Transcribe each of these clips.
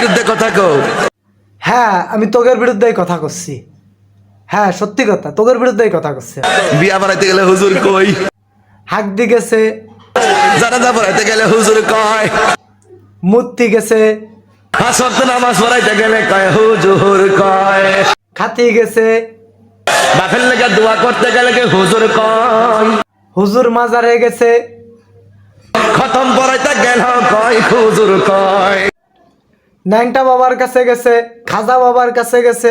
বিরুদ্ধে কথা কও। হ্যাঁ আমি তোগের বিরুদ্ধেই কথা করছি। হ্যাঁ সত্যি কথা তোগের বিরুদ্ধেই কথা করছি। বিয়া বানাইতে গেলে হুজুর কই? হাক দি গেছে জানাজা পড়াইতে গেলে হুজুর কয়? মূর্তি গেছে পাঁচ ওয়াক্ত নামাজ পড়াইতে গেলে কয় হুজুর কয়? খাতি গেছে। বাপের লেগে দোয়া করতে গেলে কি হুজুর কয় হুজুর মাজারে গেছে। খতম পড়াইতে গেল কয় হুজুর কয়? ন্যাংটা বাবার কাছে গেছে খাজা বাবার কাছে গেছে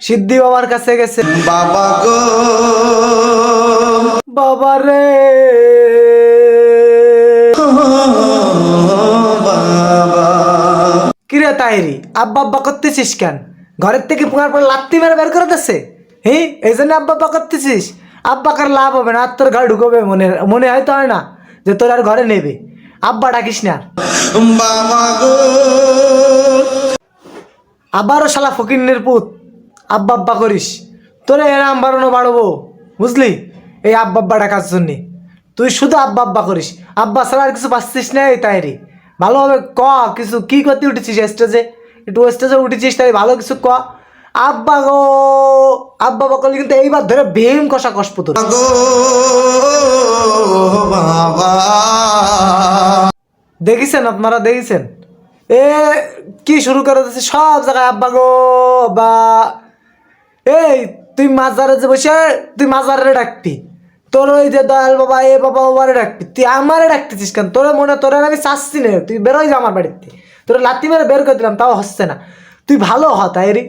সিদ্ধি বাবার কাছে গেছে। বাবা গো। বাবা রে। কিরে তাইরি আব্বা আব্বা করতেছিস কেন? ঘরের থেকে পুনার পর লাত্তি মেরে বের করে দিচ্ছে হ্যাঁ এই জন্য আব্বা আব্বা করতেছিস? আব্বা কার লাভ হবে না আর তোর ঘরে ঢুকবে মনে মনে হয়তো হয় না যে তোর আর ঘরে নেবে। আব্বা ডাকিস না। বাবা গো। আবারও শালা ফকিন্নের পুত। আব্বা আব্বা করিস। তোরে এরাম বাড়ানো বাড়বো। বুঝলি? এই আব্বা আব্বা ডাকার জন্য তুই শুধু আব্বা আব্বা করিস। আব্বা ছাড়া আর কিছু পাচ্ছিস না এই তাই রে ভালোভাবে ক কিছু কি করতে উঠেছিস স্টেজে একটু স্টেজে উঠেছিস তাই ভালো কিছু ক। আব্বা গো! আব্বা বা করলে কিন্তু এইবার ধরে ভীম কষা কষপ তোর দেখেছেন আপনারা? দেখেছেন? এ, কি শুরু করে দিচ্ছে সব জায়গায় আব্বা গো, বা। এই, তুই মাজারে যে বসে, তুই মাজারে ডাকবি। তোর ওই যে দয়াল বাবা, এ বাবা ওবারে ডাকবি। তুই আমারে ডাকতেছিস কেন? তোর মনে, তোর আমি চাচ্ছি না। তুই বেরোই যা আমার বাড়িতে। তোর লাত্তি মেরে বের করে দিলাম, তাও হচ্ছে না। তুই ভালো হ, তাই রে।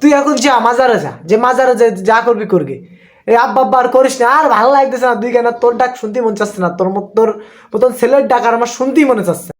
তুই এখন যা, মাজারে যা। যে মাজারে যে যা করবি করবি। এই আব্বা আর করিস না। আর ভালো লাগতেছে না তুই কেন তোর ডাক শুনতেই মন চাচ্ছে না। তোর মত, তোর মতন ছেলের ডাক আর আমার শুনতেই মনে চাচ্ছে।